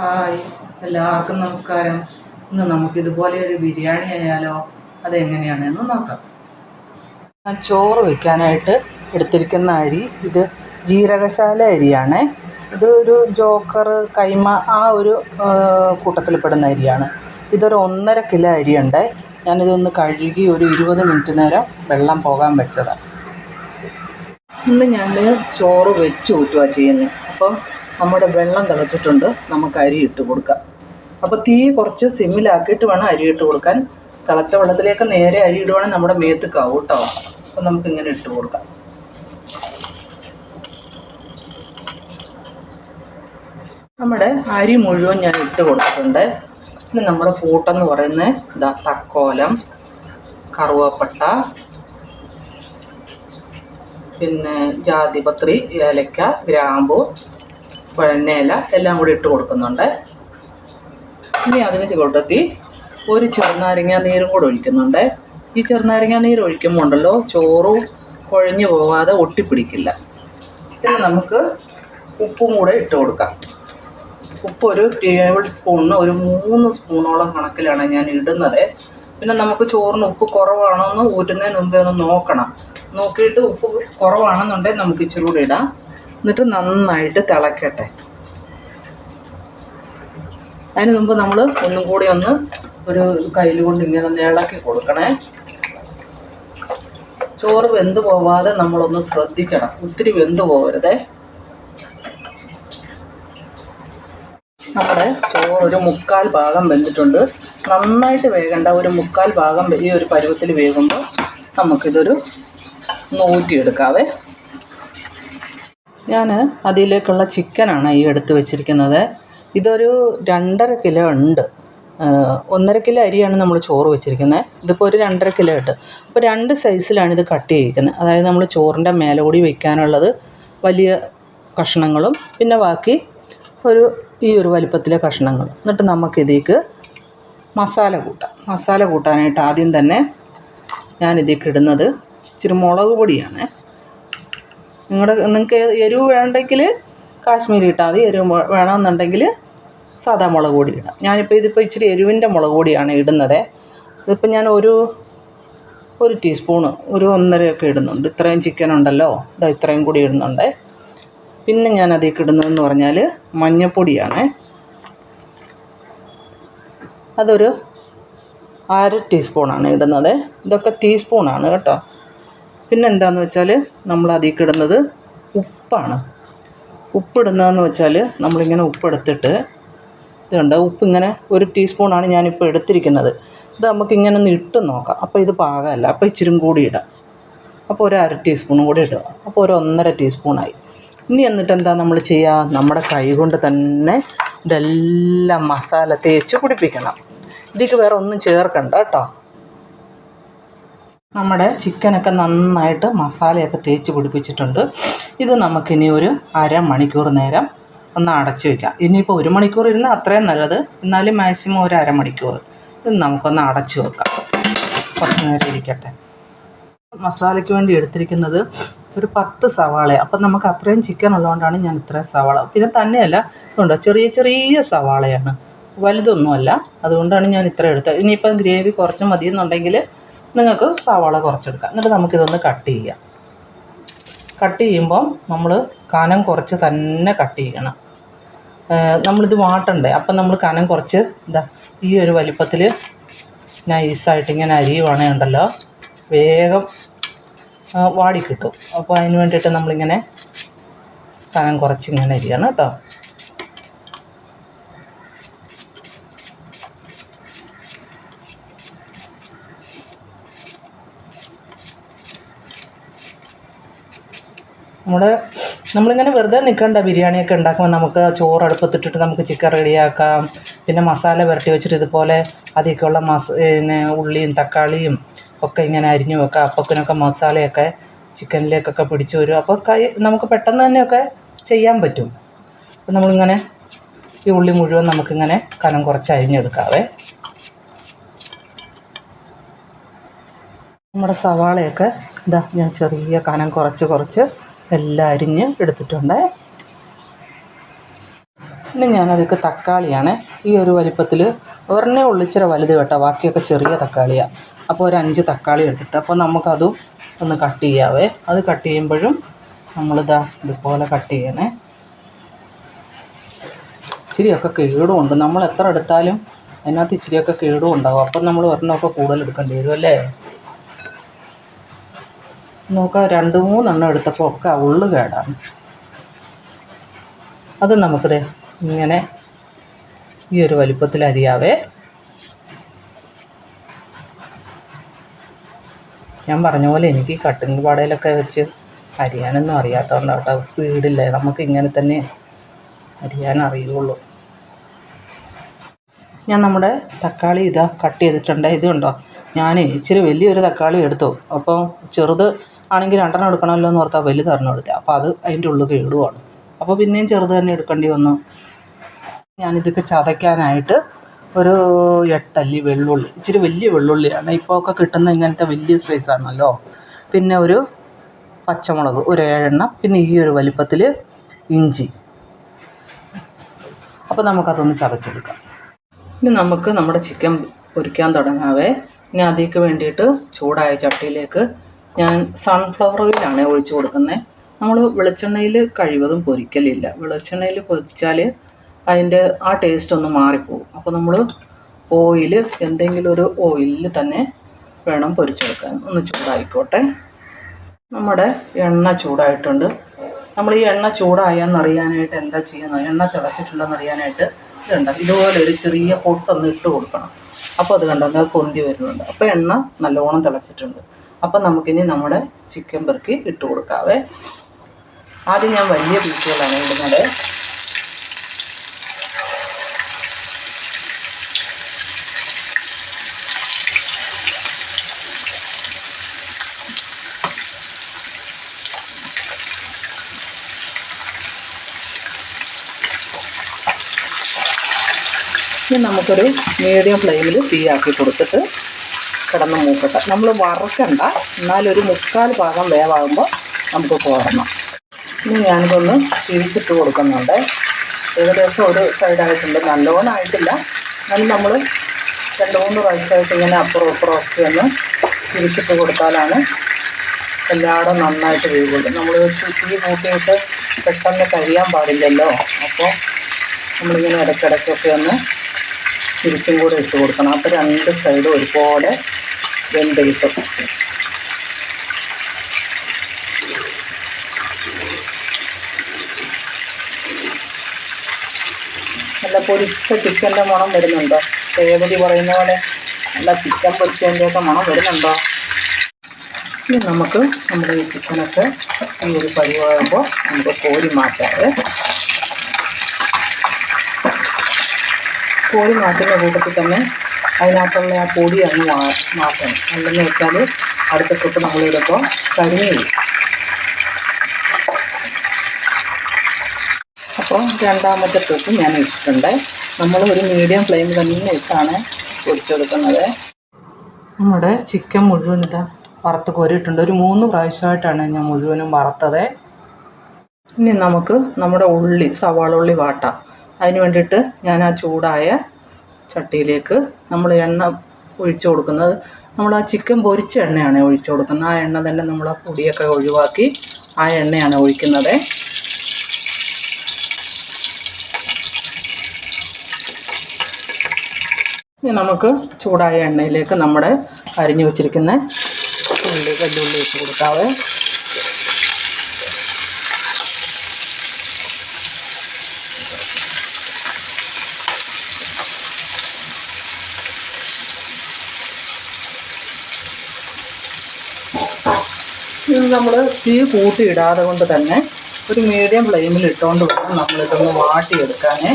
Hi. എല്ലാവർക്കും നമസ്കാരം. ഇന്ന് നമുക്ക് ഇതുപോലെ ഒരു ബിരിയാണി ആയാലോ? അതെങ്ങനെയാണെന്ന് നോക്കാം. ഞാൻ ചോറ് വയ്ക്കാനായിട്ട് എടുത്തിരിക്കുന്ന അരി ഇത് ജീരകശാല അരിയാണ്. ഇത് ഒരു ജോക്കർ കൈമ ആ ഒരു കൂട്ടത്തിൽപ്പെടുന്ന അരിയാണ്. ഇതൊരു ഒന്നര കിലോ അരിയുണ്ട്. ഞാനിതൊന്ന് കഴുകി ഒരു ഇരുപത് മിനിറ്റ് നേരം വെള്ളം പോകാൻ വെച്ചതാണ്. ഇന്ന് ഞാൻ ചോറ് വെച്ച് കൂട്ടുക ചെയ്യുന്നത്. അപ്പം നമ്മുടെ വെള്ളം തിളച്ചിട്ടുണ്ട് നമുക്ക് അരി ഇട്ട് കൊടുക്കാം. അപ്പോൾ തീ കുറച്ച് സിമ്മിലാക്കിയിട്ട് വേണം അരി ഇട്ട് കൊടുക്കാൻ. തിളച്ച വെള്ളത്തിലേക്ക് നേരെ അരി ഇടുവാണെങ്കിൽ നമ്മുടെ മേത്തുക്കാവും കേട്ടോ. അപ്പം നമുക്ക് ഇങ്ങനെ ഇട്ട് കൊടുക്കാം. നമ്മുടെ അരി മുഴുവൻ ഞാൻ ഇട്ട് കൊടുത്തിട്ടുണ്ട്. ഇനി നമ്മുടെ കൂട്ടെന്ന് പറയുന്നത് തക്കോലം കറുവപ്പട്ട പിന്നെ ജാതിപത്രി ഏലക്ക ഗ്രാമ്പു പഴനേല എല്ലാം കൂടി ഇട്ട് കൊടുക്കുന്നുണ്ട്. ഇനി അതിന് കൂട്ടത്തി ഒരു ചെറുനാരങ്ങ നീരും കൂടെ ഒഴിക്കുന്നുണ്ട്. ഈ ചെറുനാരങ്ങ നീര് ഒഴിക്കുമ്പോൾ ഉണ്ടല്ലോ ചോറും കുഴഞ്ഞു പോകാതെ ഒട്ടിപ്പിടിക്കില്ല. പിന്നെ നമുക്ക് ഉപ്പും കൂടെ ഇട്ട് കൊടുക്കാം. ഉപ്പ് ഒരു ടേബിൾ സ്പൂണിന് ഒരു മൂന്ന് സ്പൂണോളം കണക്കിലാണ് ഞാൻ ഇടുന്നത്. പിന്നെ നമുക്ക് ചോറിന് ഉപ്പ് കുറവാണോ എന്ന് ഊറ്റുന്നതിന് മുമ്പേ ഒന്ന് നോക്കണം. നോക്കിയിട്ട് ഉപ്പ് കുറവാണെന്നുണ്ടെങ്കിൽ നമുക്ക് ഇച്ചിരി കൂടി ഇടാം. എന്നിട്ട് നന്നായിട്ട് തിളക്കട്ടെ. അതിന് മുമ്പ് നമ്മൾ ഒന്നും കൂടി ഒന്ന് ഒരു കയ്യിൽ കൊണ്ട് ഇങ്ങനെ ഒന്ന് ഇളക്കി കൊടുക്കണേ. ചോറ് വെന്ത് പോവാതെ നമ്മളൊന്ന് ശ്രദ്ധിക്കണം. ഒത്തിരി വെന്ത് പോകരുതേ നമ്മുടെ ചോറ് ഒരു മുക്കാൽ ഭാഗം വെന്തിട്ടുണ്ട്. നന്നായിട്ട് വേകണ്ട ഒരു മുക്കാൽ ഭാഗം ഈ ഒരു പരുവത്തിൽ വേകുമ്പോൾ നമുക്കിതൊരു നൂറ്റിയെടുക്കാവേ. ഞാൻ അതിലേക്കുള്ള ചിക്കനാണ് ഈ എടുത്ത് വെച്ചിരിക്കുന്നത്. ഇതൊരു രണ്ടര കിലോ ഉണ്ട്. ഒന്നര കിലോ അരിയാണ് നമ്മൾ ചോറ് വെച്ചിരിക്കുന്നത്. ഇതിപ്പോൾ ഒരു രണ്ടര കിലോ ഉണ്ട് അപ്പോൾ രണ്ട് സൈസിലാണ് ഇത് കട്ട് ചെയ്തിരിക്കുന്നത്. അതായത് നമ്മൾ ചോറിന്റെ കൂടി വയ്ക്കാനുള്ളത് വലിയ കഷ്ണങ്ങളും പിന്നെ ബാക്കി ഒരു ഈ ഒരു വലിപ്പത്തിലെ കഷ്ണങ്ങൾ എന്നിട്ട് നമുക്കിതേക്ക് മസാല കൂട്ടാം. മസാല കൂട്ടാനായിട്ട് ആദ്യം തന്നെ ഞാൻ ഇതിലേക്ക് ഇടുന്നത് ഇച്ചിരി മുളക് പൊടിയാണ്. നിങ്ങളുടെ നിങ്ങൾക്ക് എരിവ് വേണ്ടെങ്കിൽ കാശ്മീരി ഇട്ടാൽ മതി എരിവ് വേണമെന്നുണ്ടെങ്കിൽ സാധാ മുളക് പൊടി ഇടാം. ഞാനിപ്പോൾ ഇതിപ്പോൾ ഇച്ചിരി എരിവിന്റെ മുളക് പൊടിയാണ് ഇടുന്നത്. ഇതിപ്പോൾ ഞാൻ ഒരു ഒരു ടീസ്പൂണ് ഒരു ഒന്നരയൊക്കെ ഇടുന്നുണ്ട്. ഇത്രയും ചിക്കൻ ഉണ്ടല്ലോ ഇതാ ഇത്രയും കൂടി ഇടുന്നുണ്ട്. പിന്നെ ഞാൻ അതിലേക്ക് ഇടുന്നതെന്ന് പറഞ്ഞാൽ മഞ്ഞൾപ്പൊടിയാണ് അതൊരു അര ടീസ്പൂണാണ് ഇടുന്നത്. ഇതൊക്കെ ടീസ്പൂണാണ് കേട്ടോ. പിന്നെ എന്താണെന്ന് വെച്ചാൽ നമ്മൾ അതിൽ ഇടുന്നത് ഉപ്പാണ്. ഉപ്പിടുന്നതെന്ന് വെച്ചാൽ നമ്മളിങ്ങനെ ഉപ്പെടുത്തിട്ട് ഇതുണ്ട്. ഉപ്പിങ്ങനെ ഒരു ടീസ്പൂണാണ് ഞാനിപ്പോൾ എടുത്തിരിക്കുന്നത്. ഇത് നമുക്കിങ്ങനെ ഒന്ന് ഇട്ട് നോക്കാം. അപ്പോൾ ഇത് പാകമല്ല. അപ്പോൾ ഇച്ചിരി കൂടി ഇടാം. അപ്പോൾ ഒരു അര ടീസ്പൂണും കൂടി ഇടുക. അപ്പോൾ ഒരു ഒന്നര ടീസ്പൂണായി. ഇനി എന്നിട്ട് എന്താ നമ്മൾ ചെയ്യുക നമ്മുടെ കൈ കൊണ്ട് തന്നെ ഇതെല്ലാം മസാല തേച്ച് പിടിപ്പിക്കണം. ഇതിലേക്ക് വേറെ ഒന്നും ചേർക്കണ്ട കേട്ടോ. നമ്മുടെ ചിക്കനൊക്കെ നന്നായിട്ട് മസാലയൊക്കെ തേച്ച് പിടിപ്പിച്ചിട്ടുണ്ട്. ഇത് നമുക്കിനി ഒരു അരമണിക്കൂർ നേരം ഒന്ന് അടച്ചു വയ്ക്കാം ഇനിയിപ്പോൾ ഒരു മണിക്കൂർ ഇരുന്ന് അത്രയും നല്ലത്. എന്നാലും മാക്സിമം ഒരു അരമണിക്കൂർ. ഇത് നമുക്കൊന്ന് അടച്ചു വെക്കാം. കുറച്ച് നേരം ഇരിക്കട്ടെ. മസാലയ്ക്ക് വേണ്ടി എടുത്തിരിക്കുന്നത് ഒരു പത്ത് സവാള അപ്പം നമുക്ക് അത്രയും ചിക്കൻ ഉള്ളതുകൊണ്ടാണ് ഞാൻ ഇത്രയും സവാള. പിന്നെ തന്നെയല്ല ഉണ്ടോ ചെറിയ ചെറിയ സവാളയാണ്. വലുതൊന്നുമല്ല. അതുകൊണ്ടാണ് ഞാൻ ഇത്ര എടുത്തത്. ഇനിയിപ്പം ഗ്രേവി കുറച്ച് മതിയെന്നുണ്ടെങ്കിൽ നിങ്ങൾക്ക് സവാള കുറച്ചെടുക്കാം. എന്നിട്ട് നമുക്കിതൊന്ന് കട്ട് ചെയ്യാം. കട്ട് ചെയ്യുമ്പം നമ്മൾ കനം കുറച്ച് തന്നെ കട്ട് ചെയ്യണം. നമ്മളിത് വാട്ടണ്ടേ? അപ്പം നമ്മൾ കനം കുറച്ച് ഇതാ ഈ ഒരു വലിപ്പത്തിൽ നൈസായിട്ട് ഇങ്ങനെ ഉണ്ടല്ലോ വേഗം വാടി കിട്ടും. അപ്പോൾ അതിന് വേണ്ടിയിട്ട് നമ്മളിങ്ങനെ കനം കുറച്ച് ഇങ്ങനെ അരിയണം കേട്ടോ. നമ്മുടെ നമ്മളിങ്ങനെ വെറുതെ നിൽക്കണ്ട ബിരിയാണിയൊക്കെ ഉണ്ടാക്കുമ്പോൾ നമുക്ക് ചോറ് അടുപ്പത്തിട്ടിട്ട് നമുക്ക് ചിക്കൻ റെഡിയാക്കാം പിന്നെ മസാല പുരട്ടി വെച്ചിട്ട് ഇതുപോലെ അതിലേക്കുള്ള മസ പിന്നെ ഉള്ളിയും തക്കാളിയും ഒക്കെ ഇങ്ങനെ അരിഞ്ഞു വെക്കാം. അപ്പത്തിനൊക്കെ മസാലയൊക്കെ ചിക്കനിലേക്കൊക്കെ പിടിച്ചു വരും. അപ്പോൾ കൈ നമുക്ക് പെട്ടെന്ന് തന്നെയൊക്കെ ചെയ്യാൻ പറ്റും. അപ്പം നമ്മളിങ്ങനെ ഈ ഉള്ളി മുഴുവൻ നമുക്കിങ്ങനെ കനം കുറച്ച് അരിഞ്ഞെടുക്കാവേ. നമ്മുടെ സവാളയൊക്കെ ഇതാ ഞാൻ ചെറിയ കനം കുറച്ച് കുറച്ച് എല്ലാം അരിഞ്ഞ് എടുത്തിട്ടുണ്ട്. പിന്നെ ഞാനതൊക്കെ തക്കാളിയാണ്. ഈ ഒരു വലിപ്പത്തിൽ ഒരെണ്ണേ ഉള്ളിച്ചിര വലുത് കേട്ടോ. ബാക്കിയൊക്കെ ചെറിയ തക്കാളിയാണ് അപ്പോൾ ഒരു അഞ്ച് തക്കാളി എടുത്തിട്ട് അപ്പോൾ നമുക്കതും ഒന്ന് കട്ട് ചെയ്യാവേ. അത് കട്ട് ചെയ്യുമ്പോഴും നമ്മളിതാ ഇതുപോലെ കട്ട് ചെയ്യണേ. ഇച്ചിരിയൊക്കെ കേടും ഉണ്ട് നമ്മൾ എത്ര എടുത്താലും അതിനകത്ത് ഇച്ചിരിയൊക്കെ കേടും ഉണ്ടാവും അപ്പം നമ്മൾ ഒരെണ്ണമൊക്കെ കൂടുതൽ എടുക്കേണ്ടി വരും അല്ലേ? നോക്കാം രണ്ട് മൂന്നെണ്ണം എടുത്തപ്പോൾ ഒക്കെ ഉള്ളു കേടാണ്. അത് നമുക്കിത് ഇങ്ങനെ ഈ ഒരു വലിപ്പത്തിൽ അരിയാവേ. ഞാൻ പറഞ്ഞ പോലെ എനിക്ക് കട്ടിങ് പാടയിലൊക്കെ വെച്ച് അരിയാനൊന്നും അറിയാത്തതുകൊണ്ട് കേട്ടോ. സ്പീഡില്ലേ നമുക്ക് ഇങ്ങനെ തന്നെ അരിയാൻ അറിയുള്ളൂ. ഞാൻ നമ്മുടെ തക്കാളി ഇതാ കട്ട് ചെയ്തിട്ടുണ്ട്. ഇതുണ്ടോ ഞാൻ ഇച്ചിരി വലിയൊരു തക്കാളി എടുത്തു. അപ്പോൾ ചെറുത് ആണെങ്കിൽ രണ്ടെണ്ണം എടുക്കണമല്ലോ എന്ന് ഓർത്താൽ വലുതെണ്ണം എടുത്തത് അപ്പോൾ അത് അതിന്റെ ഉള്ളിൽ കേടുവാണ് അപ്പോൾ പിന്നെയും ചെറുത് തന്നെ എടുക്കേണ്ടി വന്നു. ഞാനിതൊക്കെ ചതയ്ക്കാനായിട്ട് ഒരു എട്ടല്ലി വെള്ളുള്ളി. ഇച്ചിരി വലിയ വെള്ളുള്ളിയാണ്. ഇപ്പോൾ ഒക്കെ കിട്ടുന്ന ഇങ്ങനത്തെ വലിയ സൈസാണല്ലോ പിന്നെ ഒരു പച്ചമുളക് ഒരു ഏഴെണ്ണം. പിന്നെ ഈ ഒരു വലിപ്പത്തിൽ ഇഞ്ചി. അപ്പോൾ നമുക്കതൊന്ന് ചതച്ചെടുക്കാം. ഇനി നമുക്ക് നമ്മുടെ ചിക്കൻ പൊരിക്കാൻ തുടങ്ങാവേ. ഇനി അതിലേക്ക് വേണ്ടിയിട്ട് ചൂടായ ചട്ടിയിലേക്ക് ഞാൻ സൺഫ്ലവർ ഓയിലാണ് ഒഴിച്ചു കൊടുക്കുന്നത് നമ്മൾ വെളിച്ചെണ്ണയിൽ കഴിവതും പൊരിക്കലില്ല. വെളിച്ചെണ്ണയിൽ പൊരിച്ചാൽ അതിന്റെ ആ ടേസ്റ്റ് ഒന്ന് മാറിപ്പോവും. അപ്പോൾ നമ്മൾ ഓയിൽ എന്തെങ്കിലും ഒരു ഓയിലിൽ തന്നെ വേണം പൊരിച്ചെടുക്കാൻ. ഒന്ന് ചൂടായിക്കോട്ടെ. നമ്മുടെ എണ്ണ ചൂടായിട്ടുണ്ട്. നമ്മൾ ഈ എണ്ണ ചൂടായെന്നറിയാനായിട്ട് എന്താ ചെയ്യുന്നത്? എണ്ണ തിളച്ചിട്ടുണ്ടെന്ന് അറിയാനായിട്ട് ഇതുണ്ട്. ഇതുപോലെ ഒരു ചെറിയ പൊട്ടൊന്ന് ഇട്ട് കൊടുക്കണം. അപ്പോൾ അത് കണ്ടോ? അത് പൊന്തി വരുന്നുണ്ട്. അപ്പോൾ എണ്ണ നല്ലോണം തിളച്ചിട്ടുണ്ട്. അപ്പം നമുക്കിനി നമ്മുടെ ചിക്കൻ പെറുക്കി ഇട്ട് കൊടുക്കാവേ. ആദ്യം ഞാൻ വലിയ പീസുകളാണ് ഇടുന്നത്. ഇനി നമുക്കൊരു മീഡിയം ഫ്ലെയിമിൽ തീയാക്കി കൊടുത്തിട്ട് കിടന്ന് മൂക്കട്ടെ. നമ്മൾ വറക്കണ്ട. എന്നാലൊരു മുക്കാൽ ഭാഗം വേവാകുമ്പോൾ നമുക്ക് കോരണം. ഇനി ഞാനിതൊന്ന് തിരിച്ചിട്ട് കൊടുക്കുന്നുണ്ട്. ഏകദേശം ഒരു സൈഡായിട്ടുണ്ട് നല്ലോണം ആയിട്ടില്ല. എന്നാലും നമ്മൾ രണ്ട് മൂന്ന് പ്രാവശ്യമായിട്ട് ഇങ്ങനെ അപ്പുറം ഇപ്പുറം ഒക്കെ ഒന്ന് തിരിച്ചിട്ട് കൊടുത്താലാണ് എല്ലാവരും നന്നായിട്ട് വീഴുള്ളൂ നമ്മൾ തീ കൂട്ടിയിട്ട് പെട്ടെന്ന് കഴിയാൻ പാടില്ലല്ലോ. അപ്പോൾ നമ്മളിങ്ങനെ ഇടയ്ക്കിടയ്ക്കൊക്കെ ഒന്ന് തിരിച്ചും കൂടെ ഇട്ട് കൊടുക്കണം. അപ്പോൾ രണ്ട് സൈഡും ഒരുപോലെ വെന്ത് കിട്ടും. നല്ല പൊരിച്ച ചിക്കന്റെ മണം വരുന്നുണ്ടോ? രേവതി പറയുന്ന പോലെ നല്ല ചിക്കൻ പൊരിച്ചതിന്റെയൊക്കെ മണം വരുന്നുണ്ടോ? ഇനി നമുക്ക് നമ്മുടെ ഈ ചിക്കനൊക്കെ ഈ ഒരു പരിവാകുമ്പോൾ നമുക്ക് കോരി മാറ്റാതെ കോഴി മാറ്റുന്ന കൂട്ടത്തിൽ തന്നെ അതിനകത്തുള്ള ആ പൊടി അങ്ങ് മാറ്റണം. അല്ലെന്ന് വെച്ചാൽ അടുത്ത ട്രിപ്പ് നമ്മളിടുമ്പോൾ കരിഞ്ഞു അപ്പോൾ രണ്ടാമത്തെ ട്രിപ്പ് ഞാൻ ഇട്ടിട്ടുണ്ട്. നമ്മൾ ഒരു മീഡിയം ഫ്ലെയിം തന്നെ ഇട്ടാണ് പൊടിച്ചെടുക്കുന്നത്. നമ്മുടെ ചിക്കൻ മുഴുവൻ ഇതാ വറുത്ത് കോരിയിട്ടുണ്ട്. ഒരു മൂന്ന് പ്രാവശ്യമായിട്ടാണ് ഞാൻ മുഴുവനും വറുത്തത്. ഇനി നമുക്ക് നമ്മുടെ ഉള്ളി സവാള ഉള്ളി വാട്ടാം. അതിന് വേണ്ടിയിട്ട് ഞാൻ ആ ചൂടായ ചട്ടിയിലേക്ക് നമ്മൾ എണ്ണ ഒഴിച്ചു കൊടുക്കുന്നത്. നമ്മൾ ആ ചിക്കൻ പൊരിച്ച എണ്ണയാണ് ഒഴിച്ചു കൊടുക്കുന്നത്. ആ എണ്ണ തന്നെ നമ്മൾ ആ പൊടിയൊക്കെ ഒഴിവാക്കി ആ എണ്ണയാണ് ഒഴിക്കുന്നത്. ഇനി നമുക്ക് ചൂടായ എണ്ണയിലേക്ക് നമ്മുടെ അരിഞ്ഞു വെച്ചിരിക്കുന്ന ഉള്ളി വെല്ലുള്ളി ഇട്ട് കൊടുക്കാവേ. ഇത് നമ്മൾ തീ കൂട്ടിയിടാതെ കൊണ്ട് തന്നെ ഒരു മീഡിയം ഫ്ലെയിമിൽ ഇട്ടുകൊണ്ട് വേണം നമ്മളിതൊന്ന് വാട്ടിയെടുക്കാനേ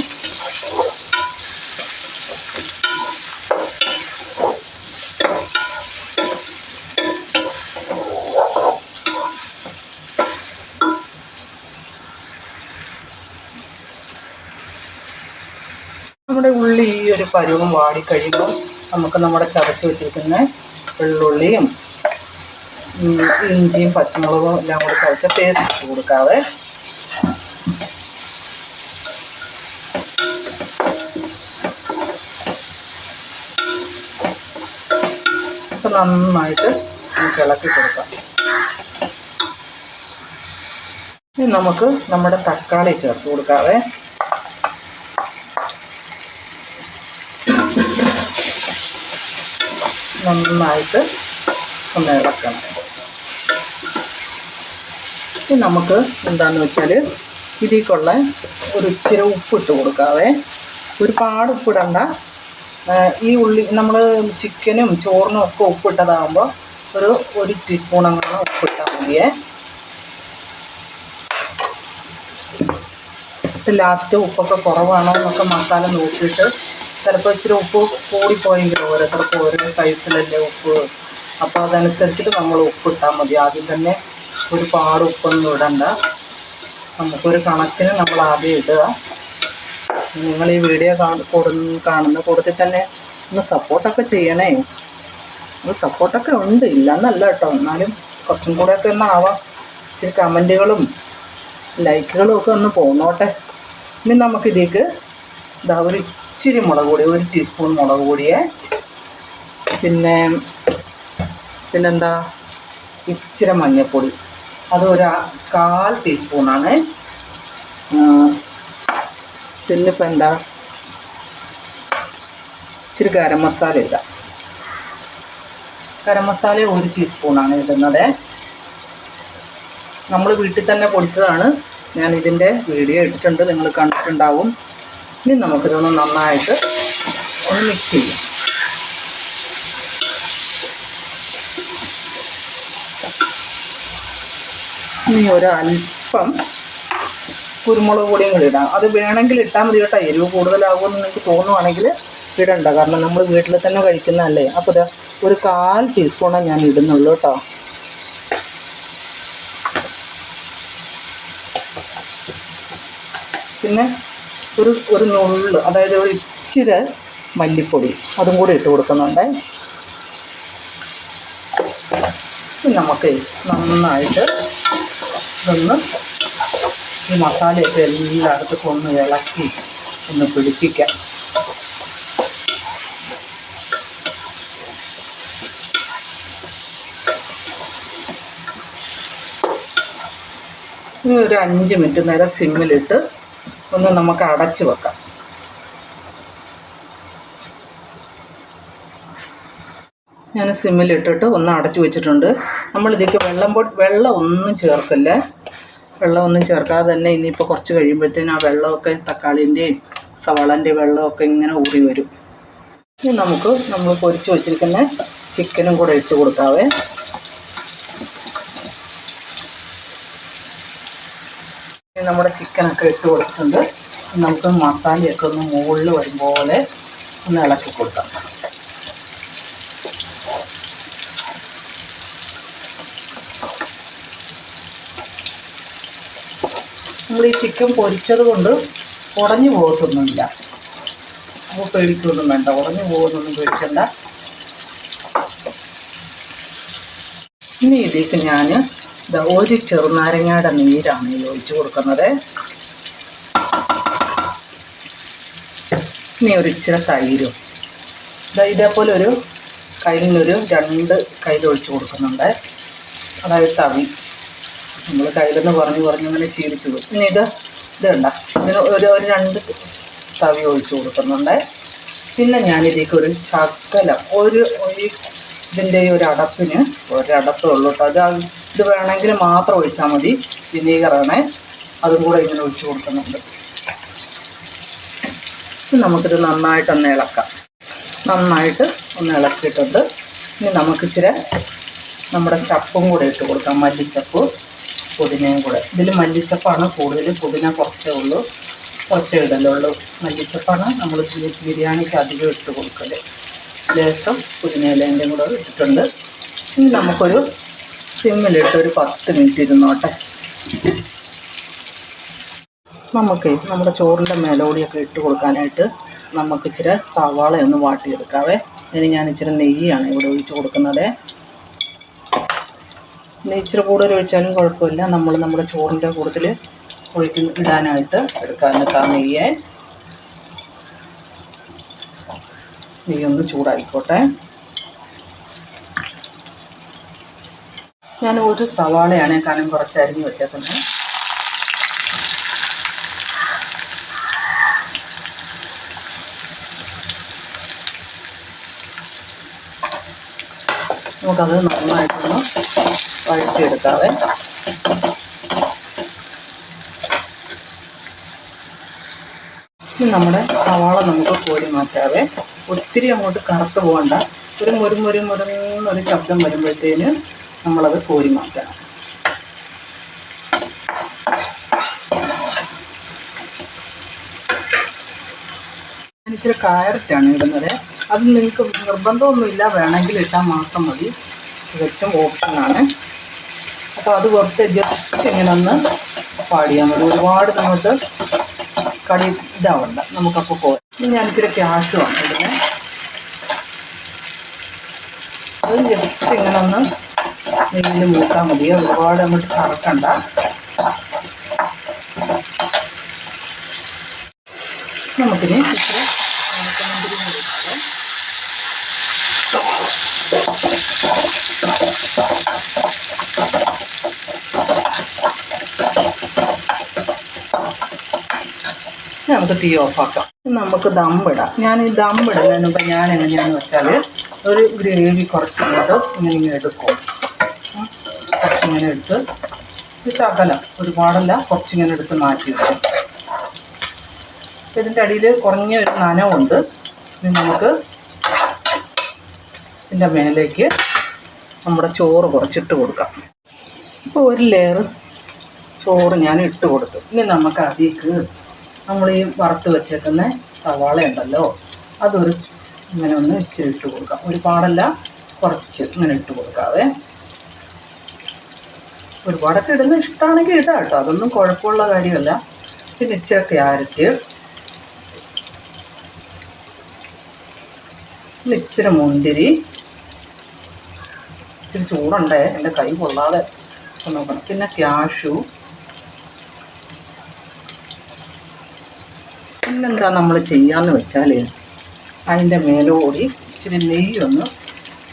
നമ്മുടെ ഉള്ളി ഈ ഒരു പരുവം വാടിക്കഴിയുമ്പോൾ നമുക്ക് നമ്മുടെ ചതച്ച് വെച്ചിരിക്കുന്ന വെള്ളുള്ളിയും ഇഞ്ചിയും പച്ചമുളകും എല്ലാം കൂടി ചതച്ച പേസ്റ്റ് ഇട്ട് കൊടുക്കാതെ നന്നായിട്ട് ഇളക്കി കൊടുക്കാം. ഇനി നമുക്ക് നമ്മുടെ തക്കാളി ചേർത്ത് കൊടുക്കാവേ. നന്നായിട്ട് ഒന്ന് ഇളക്കണം. ഇനി നമുക്ക് എന്താണെന്ന് വെച്ചാൽ ഇതിലേക്കുള്ള ഒരു ഇച്ചിരി ഉപ്പിട്ട് കൊടുക്കാവേ. ഒരുപാട് ഉപ്പിടണ്ട. ഈ ഉള്ളി നമ്മൾ ചിക്കനും ചോറിനും ഒക്കെ ഉപ്പിട്ടതാകുമ്പോൾ ഒരു ഒരു ടീസ്പൂൺ അങ്ങനെ ഉപ്പിട്ടാൽ മതിയേ. ലാസ്റ്റ് ഉപ്പൊക്കെ കുറവാണോ എന്നൊക്കെ മസാല നോക്കിയിട്ട് ചിലപ്പോൾ ഇച്ചിരി ഉപ്പ് കൂടിപ്പോയെങ്കിലും ഓരോരുത്തർക്ക് ഓരോ സൈസിലല്ലേ ഉപ്പ്. അപ്പോൾ അതനുസരിച്ചിട്ട് നമ്മൾ ഉപ്പിട്ടാൽ മതി. ആദ്യം തന്നെ ഒരുപാട് ഉപ്പൊന്നും ഇടണ്ട. നമുക്കൊരു കണക്കിന് നമ്മൾ ആദ്യം ഇടുക. നിങ്ങൾ ഈ വീഡിയോ കാണുന്ന കൊടു- കാണുന്ന കൂട്ടത്തിൽ തന്നെ ഒന്ന് സപ്പോർട്ടൊക്കെ ചെയ്യണേ. അത് സപ്പോർട്ടൊക്കെ ഉണ്ട്. ഇല്ലെന്നല്ല കേട്ടോ. എന്നാലും കുറച്ചും കൂടെയൊക്കെ ഒന്ന് ആവാം. ഇച്ചിരി കമന്റുകളും ലൈക്കുകളും ഒക്കെ ഒന്ന് പോന്നോട്ടെ. ഇനി നമുക്കിതേക്ക് ഇതാ ഒരു ഇച്ചിരി മുളക് പൊടി ഒരു ടീസ്പൂൺ മുളക് പൊടിയെ. പിന്നെ പിന്നെന്താ? ഇച്ചിരി മഞ്ഞൾപ്പൊടി. അത് ഒരു കാൽ ടീസ്പൂണാണ്. പിന്നെ ഇപ്പം എന്താ? ഇച്ചിരി ഗരം മസാല ഇടാം ഗരം മസാല ഒരു ടീസ്പൂണാണ് ഇടുന്നത്. നമ്മൾ വീട്ടിൽ തന്നെ പൊടിച്ചതാണ്. ഞാൻ ഇതിന്റെ വീഡിയോ ഇട്ടിട്ടുണ്ട്. നിങ്ങൾ കണ്ടിട്ടുണ്ടാവും. ഇനി നമുക്കിതൊന്ന് നന്നായിട്ട് ഒന്ന് മിക്സ് ചെയ്യാം. ഇനി ഒരു അല്പം കുരുമുളക് പൊടിയും കൂടി ഇടാം. അത് വേണമെങ്കിൽ ഇട്ടാൽ മതി കേട്ടോ. എരിവ് കൂടുതലാകുമെന്ന് നിങ്ങൾക്ക് തോന്നുവാണെങ്കിൽ ഇടണ്ട. കാരണം നമ്മൾ വീട്ടിൽ തന്നെ കഴിക്കുന്നതല്ലേ. അപ്പോൾ ഇതാ ഒരു കാൽ ടീസ്പൂണേ ഞാൻ ഇടുന്നുള്ളൂ കേട്ടോ. പിന്നെ ഒരു ഒരു നുള്ള് അതായത് ഒരു ഇച്ചിരി മല്ലിപ്പൊടി അതും കൂടി ഇട്ട് കൊടുക്കുന്നുണ്ട്. നമുക്ക് നന്നായിട്ട് ഇതൊന്ന് ഈ മസാലയൊക്കെ എല്ലായിടത്തും ഒന്ന് ഇളക്കി ഒന്ന് പിടിപ്പിക്കാം. ഇനി ഒരു അഞ്ച് മിനിറ്റ് നേരം സിമ്മിലിട്ട് ഒന്ന് നമുക്ക് അടച്ചു വെക്കാം. ഞാൻ സിമ്മിലിട്ടിട്ട് ഒന്ന് അടച്ചു വെച്ചിട്ടുണ്ട്. നമ്മൾ ഇതിലേക്ക് വെള്ളം പൊ വെള്ളം ഒന്നും ചേർക്കില്ല. വെള്ളം ഒന്നും ചേർക്കാതെ തന്നെ ഇനിയിപ്പോൾ കുറച്ച് കഴിയുമ്പോഴത്തേനും ആ വെള്ളമൊക്കെ തക്കാളിന്റെയും സവാളന്റെയും വെള്ളമൊക്കെ ഇങ്ങനെ ഊറി വരും. ഇനി നമുക്ക് നമ്മൾ പൊരിച്ച് വെച്ചിരിക്കുന്ന ചിക്കനും കൂടെ ഇട്ട് കൊടുക്കാവേ. നമ്മുടെ ചിക്കനൊക്കെ ഇട്ട് കൊടുത്തിട്ടുണ്ട്. നമുക്ക് മസാലയൊക്കെ ഒന്ന് മുകളിൽ വരും പോലെ ഒന്ന് ഇളക്കി കൊടുക്കാം. നമ്മൾ ഈ ചിക്കൻ പൊരിച്ചത് കൊണ്ട് ഉടഞ്ഞു പോകത്തൊന്നുമില്ല. അപ്പോൾ പേടിക്കൊന്നും വേണ്ട. ഉടഞ്ഞു പോകുന്നൊന്നും പേടിക്കണ്ട. ഇനി ഇതിലേക്ക് ഞാൻ ഒരു ചെറുനാരങ്ങയുടെ നീരാണ് ഇതിൽ ഒഴിച്ച് കൊടുക്കുന്നത്. ഇനി ഒരു ഇച്ചിരി തൈരും. ഇതേപോലെ ഒരു കയ്യിലൊരു രണ്ട് കയ്യിൽ ഒഴിച്ച് കൊടുക്കുന്നുണ്ട്. അതായത് തവി നമ്മൾ കയ്യിലെന്ന് പറഞ്ഞു പറഞ്ഞ് അങ്ങനെ ശീലിച്ചു പോയി ഇനി ഇത് ഇത് വേണ്ട ഇതിന് ഒരു ഒരു രണ്ട് തവി ഒഴിച്ച് കൊടുക്കുന്നുണ്ട്. പിന്നെ ഞാനിതിലേക്ക് ഒരു ശകലം ഒരു ഒരു ഇതിന്റെ ഈ ഒരു അടപ്പിന് ഒരടപ്പേ ഉള്ളൂ കേട്ടോ. അത് ഇത് വേണമെങ്കിൽ മാത്രം ഒഴിച്ചാൽ മതി. വിനീഗറാണ് അതും കൂടെ ഇങ്ങനെ ഒഴിച്ചു കൊടുക്കുന്നുണ്ട്. നമുക്കിത് നന്നായിട്ടൊന്ന് ഇളക്കാം. നന്നായിട്ട് ഒന്ന് ഇളക്കിയിട്ടുണ്ട്. ഇനി നമുക്കിച്ചിരി നമ്മുടെ ചപ്പും കൂടെ ഇട്ട് കൊടുക്കാം. മല്ലിച്ചപ്പ്. പുതിനയും കൂടെ. ഇതിൽ മല്ലിച്ചപ്പാണ് കൂടുതൽ പുതിന കുറച്ചേ ഉള്ളൂ. കുറച്ചേ ഇടലുള്ളൂ മല്ലിച്ചപ്പാണ് നമ്മൾ ബിരിയാണിക്ക് അധികം ഇട്ട് കൊടുക്കൽ ലേശം പുതിനയിലേന്റെയും കൂടെ ഇട്ടിട്ടുണ്ട്. ഇനി നമുക്കൊരു സിമ്മിലിട്ട് ഒരു പത്ത് മിനിറ്റ് ഇരുന്നോട്ടെ. നമുക്ക് നമ്മുടെ ചോറിന്റെ മേലോടിയൊക്കെ ഇട്ട് കൊടുക്കാനായിട്ട് നമുക്ക് ഇച്ചിരി സവാള ഒന്ന് വാട്ടിയെടുക്കാവേ. ഇനി ഞാൻ ഇച്ചിരി നെയ്യാണ് ഇവിടെ ഒഴിച്ച് കൊടുക്കുന്നത്. ഇച്ചിരി കൂടുതൽ ഒഴിച്ചാലും കുഴപ്പമില്ല. നമ്മൾ നമ്മുടെ ചോറിന്റെ കൂടുതൽ ഒഴിക്കുന്ന ഇടാനായിട്ട് എടുക്കാൻ താമയ്യെ നെയ്യൊന്ന് ചൂടായിക്കോട്ടെ. ഞാൻ ഒരു സവാളയാണ് കനം കുറച്ച് അരിഞ്ഞ് വെച്ചേക്കുന്നത്. നമുക്കത് നന്നായിട്ടൊന്ന് വഴറ്റിയെടുക്കാവേ. ഇനി നമ്മുടെ സവാള നമുക്ക് കോരി മാറ്റാവേ. ഒത്തിരി അങ്ങോട്ട് കറുത്ത് പോകണ്ട. ഒരു മുരു മുരു മുരുന്നൊരു ശബ്ദം വരുമ്പോഴത്തേന് നമ്മളത് കോരി മാറ്റണം ഇച്ചിരി കാരറ്റാണ് ഇടുന്നത്. അത് നിങ്ങൾക്ക് നിർബന്ധമൊന്നുമില്ല. വേണമെങ്കിൽ ഇട്ടാൽ മാത്രം മതി. തികച്ചും ഓപ്ഷനാണ് അപ്പോൾ അത് വെറുതെ ജസ്റ്റ് ഇങ്ങനെ ഒന്ന് പാടിയാൽ മതി. ഒരുപാട് നമുക്ക് കടി ഇതാവണ്ട. നമുക്കപ്പോൾ പോകാം ഇനി ഞാൻ ഇച്ചിരി ക്യാഷുമാണ് ഇടുന്നത് അത് ജസ്റ്റ് ഇങ്ങനെ ഒന്ന് നെയ്യിൽ മൂട്ടാൽ മതി. ഒരുപാട് അങ്ങോട്ട് കറക്കണ്ട. നമുക്കിനി ഇച്ചിരി ഉണക്കമുന്തിരി കൂടി ഇട്ടാലേ ഇനി നമുക്ക് തീ ഓഫാക്കാം നമുക്ക് ദമ്മിടാം ഞാൻ ഈ ദമ്മിടുന്നതിന് മുമ്പ് ഞാൻ എങ്ങനെയാണെന്ന് വെച്ചാൽ ഒരു ഗ്രേവി കുറച്ചിങ്ങോട്ട് ഇങ്ങനെ ഇങ്ങനെ എടുക്കും. കുറച്ചിങ്ങനെ എടുത്ത് ശകലം ഒരുപാടല്ല കുറച്ചിങ്ങനെ എടുത്ത് മാറ്റി വെക്കും. ഇതിന്റെ അടിയിൽ കുറഞ്ഞ ഒരു നനവുണ്ട്. ഇത് നമുക്ക് ഇതിന്റെ മേലേക്ക് നമ്മുടെ ചോറ് കുറച്ചിട്ട് കൊടുക്കാം. ഇപ്പോൾ ഒരു ലെയർ ചോറ് ഞാൻ ഇട്ട് കൊടുത്തു. ഇനി നമുക്ക് അതിലേക്ക് നമ്മൾ ഈ വറുത്ത് വെച്ചേക്കുന്ന സവാള ഉണ്ടല്ലോ അതൊരു ഇങ്ങനെ ഒന്ന് ഇച്ചിരി ഇട്ട് കൊടുക്കാം. ഒരുപാടല്ല കുറച്ച് ഇങ്ങനെ ഇട്ട് കൊടുക്കാവേ. ഒരുപാടൊക്കെ ഇടുന്ന ഇഷ്ടമാണെങ്കിൽ ഇടാം കേട്ടോ. അതൊന്നും കുഴപ്പമുള്ള കാര്യമല്ല. പിന്നെ ഇച്ചിരി ക്യാരറ്റ് ഇച്ചിരി മുന്തിരി ഇച്ചിരി ചൂടുണ്ടേ എന്റെ കൈ കൊള്ളാതെ നോക്കണം. പിന്നെ ക്യാഷു പിന്നെന്താ നമ്മൾ ചെയ്യാന്ന് വെച്ചാൽ അതിന്റെ മേലോടി ഇച്ചിരി നെയ്യൊന്ന്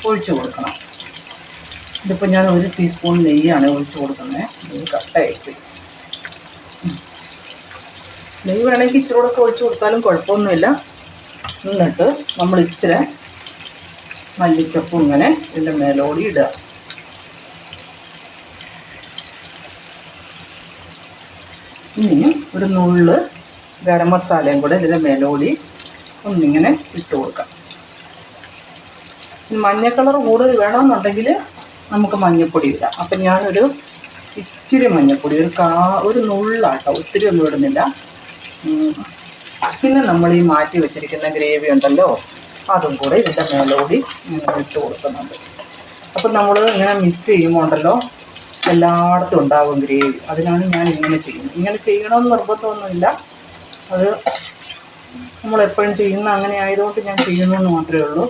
ഒഴിച്ചു കൊടുക്കണം. ഇതിപ്പോൾ ഞാൻ ഒരു ടീസ്പൂൺ നെയ്യാണ് ഒഴിച്ചു കൊടുക്കുന്നത്. നെയ്യ് കട്ടയായിട്ട് നെയ്യ് വേണമെങ്കിൽ ഇച്ചിരി കൂടെ ഒഴിച്ചു കൊടുത്താലും കുഴപ്പമൊന്നുമില്ല. എന്നിട്ട് നമ്മൾ ഇച്ചിരി മല്ലിച്ചപ്പും ഇങ്ങനെ ഇതിന്റെ മേലോടി ഇടുക. ഇനിയും ഒരു നുള്ള് ഗരം മസാലയും കൂടെ ഇതിന്റെ മേലോടി ഒന്നിങ്ങനെ ഇട്ട് കൊടുക്കാം. ഇനി മഞ്ഞ കളർ കൂടുതൽ വേണമെന്നുണ്ടെങ്കിൽ നമുക്ക് മഞ്ഞൾപ്പൊടി ഇടാം. അപ്പം ഞാനൊരു ഇച്ചിരി മഞ്ഞൾപ്പൊടി ഒരു കാ ഒരു നുള്ളാട്ടോ ഒത്തിരി ഒന്നും ഇടുന്നില്ല. പിന്നെ നമ്മൾ ഈ മാറ്റി വെച്ചിരിക്കുന്ന ഗ്രേവി ഉണ്ടല്ലോ അതും കൂടി ഇതിന്റെ മേലോടി കൂടി ഇട്ട് കൊടുക്കുന്നുണ്ട്. അപ്പം നമ്മൾ ഇങ്ങനെ മിക്സ് ചെയ്യുമ്പോൾ ഉണ്ടല്ലോ എല്ലായിടത്തും ഉണ്ടാവും ഗ്രേവി അതിനാണ് ഞാൻ ഇങ്ങനെ ചെയ്യുന്നത്. ഇങ്ങനെ ചെയ്യണമെന്ന് നിർബന്ധമൊന്നുമില്ല. അത് നമ്മളെപ്പോഴും ചെയ്യുന്ന അങ്ങനെ ആയതുകൊണ്ട് ഞാൻ ചെയ്യുന്നു എന്ന് മാത്രമേ ഉള്ളൂ.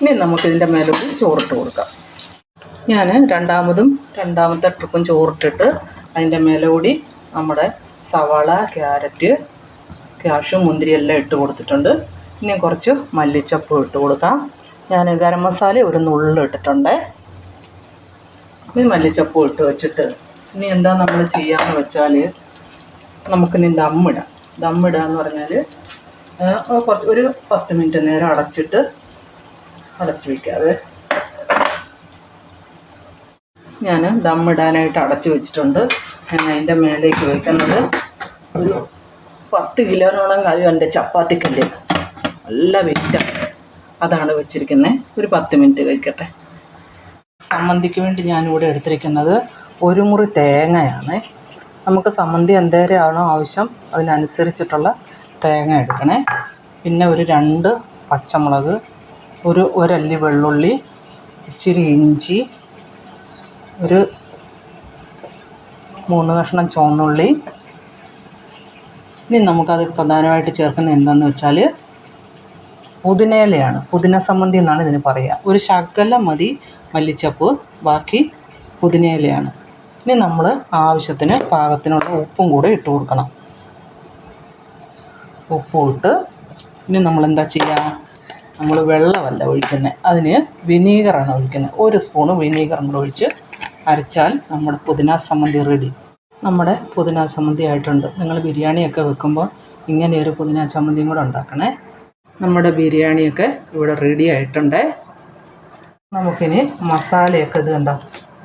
ഇനി നമുക്കിതിന്റെ മേലോട്ട് ചോറിട്ട് കൊടുക്കാം. ഞാൻ രണ്ടാമതും രണ്ടാമത്തെ ട്രിപ്പും ചോറിട്ടിട്ട് അതിന്റെ മേലോടി നമ്മുടെ സവാള ക്യാരറ്റ് ക്യാഷും മുന്തിരി എല്ലാം ഇട്ട് കൊടുത്തിട്ടുണ്ട്. ഇനി കുറച്ച് മല്ലിച്ചപ്പ് ഇട്ട് കൊടുക്കാം. ഞാൻ ഗരം മസാല ഒരു നുള്ളിൽ ഇട്ടിട്ടുണ്ട്. ഇനി മല്ലിച്ചപ്പ് ഇട്ട് വെച്ചിട്ട് ഇനി എന്താ നമ്മൾ ചെയ്യാന്ന് വെച്ചാൽ നമുക്കിനി ദമ്മിടാം ദമ്മിടുക എന്ന് പറഞ്ഞാൽ കുറച്ച് ഒരു പത്ത് മിനിറ്റ് നേരം അടച്ചിട്ട് അടച്ചു വയ്ക്കാതെ ഞാൻ ദമ്മിടാനായിട്ട് അടച്ചു വെച്ചിട്ടുണ്ട്. ഞാൻ അതിന്റെ മേലേക്ക് വയ്ക്കുന്നത് ഒരു പത്ത് കിലോനോളം കാര്യം എന്റെ ചപ്പാത്തിക്കല്ല്. നല്ല വെയിറ്റാണ് അതാണ് വെച്ചിരിക്കുന്നത് ഒരു പത്ത് മിനിറ്റ് കഴിക്കട്ടെ. സമ്മന്തിക്ക് വേണ്ടി ഞാനിവിടെ എടുത്തിരിക്കുന്നത് ഒരു മുറി തേങ്ങയാണ്. നമുക്ക് സമ്മന്തി എന്തേരെയാണോ ആവശ്യം അതിനനുസരിച്ചിട്ടുള്ള തേങ്ങ എടുക്കണേ. പിന്നെ ഒരു രണ്ട് പച്ചമുളക് ഒരു ഒരല്ലി വെള്ളുള്ളി ഇച്ചിരി ഇഞ്ചി ഒരു മൂന്ന് കഷ്ണം ചുവന്നുള്ളി. ഇനി നമുക്കത് പ്രധാനമായിട്ട് ചേർക്കുന്നത് എന്താണെന്ന് വെച്ചാൽ പുതിനയിലയാണ്. പുതിന സംബന്ധി എന്നാണ് ഇതിന് പറയുക. ഒരു ശകല മതി മല്ലിച്ചപ്പ് ബാക്കി പുതിനയിലയാണ്. ഇനി നമ്മൾ ആവശ്യത്തിന് പാകത്തിനുള്ള ഉപ്പും കൂടെ ഇട്ട് കൊടുക്കണം. ഉപ്പും ഇട്ട് ഇനി നമ്മൾ എന്താ ചെയ്യുക നമ്മൾ വെള്ളമല്ല ഒഴിക്കുന്നത് അതിന് വിനീഗറാണ് ഒഴിക്കുന്നത് ഒരു സ്പൂണ് വിനീഗർ നമ്മൾ ഒഴിച്ച് അരച്ചാൽ നമ്മുടെ പുതിന സമ്മന്തി റെഡി നമ്മുടെ പുതിന സമ്മന്തി ആയിട്ടുണ്ട്. നിങ്ങൾ ബിരിയാണിയൊക്കെ വെക്കുമ്പോൾ ഇങ്ങനെ ഒരു പുതിന ചമ്മന്തിയും കൂടെ ഉണ്ടാക്കണേ. നമ്മുടെ ബിരിയാണിയൊക്കെ ഇവിടെ റെഡി ആയിട്ടുണ്ട്. നമുക്കിനി മസാലയൊക്കെ ഇത് കണ്ടോ?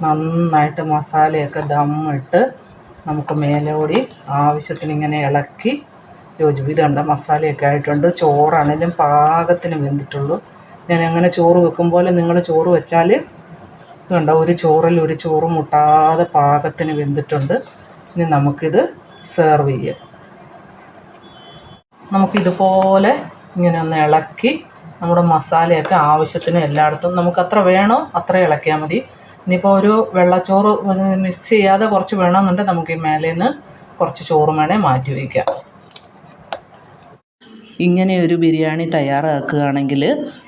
നന്നായിട്ട് മസാലയൊക്കെ ദമ്മിട്ട് നമുക്ക് മേലോടി ആവശ്യത്തിന് ഇങ്ങനെ ഇളക്കി യോജിപ്പ് ഇത് കണ്ട? മസാലയൊക്കെ ആയിട്ടുണ്ട്. ചോറാണെങ്കിലും പാകത്തിന് വെന്തിട്ടുള്ളൂ. ഞാൻ അങ്ങനെ ചോറ് വെക്കും പോലെ നിങ്ങൾ ചോറ് വെച്ചാൽ ഇത് കണ്ടോ ഒരു ചോറിൽ ഒരു ചോറ് മുട്ടാതെ പാകത്തിന് വെന്തിട്ടുണ്ട്. ഇനി നമുക്കിത് സെർവ് ചെയ്യാം. നമുക്കിതുപോലെ ഇങ്ങനെ ഒന്ന് ഇളക്കി നമ്മുടെ മസാലയൊക്കെ ആവശ്യത്തിന് എല്ലായിടത്തും നമുക്ക് അത്ര വേണോ അത്ര ഇളക്കിയാൽ മതി. ഇനിയിപ്പോൾ ഒരു വെള്ളച്ചോറ് മിക്സ് ചെയ്യാതെ കുറച്ച് വേണമെന്നുണ്ടെങ്കിൽ നമുക്ക് ഈ മേലേന്ന് കുറച്ച് ചോറ് വേണേൽ മാറ്റി വയ്ക്കാം. ഇങ്ങനെ ഒരു ബിരിയാണി തയ്യാറാക്കുകയാണെങ്കിൽ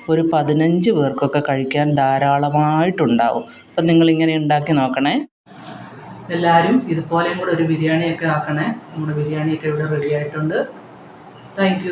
ഒരു പതിനഞ്ച് പേർക്കൊക്കെ കഴിക്കാൻ ധാരാളമായിട്ടുണ്ടാവും. അപ്പം നിങ്ങളിങ്ങനെ ഉണ്ടാക്കി നോക്കണേ. എല്ലാവരും ഇതുപോലെയും കൂടെ ഒരു ബിരിയാണിയൊക്കെ ആക്കണേ. നമ്മുടെ ബിരിയാണിയൊക്കെ ഇവിടെ റെഡി ആയിട്ടുണ്ട്. താങ്ക്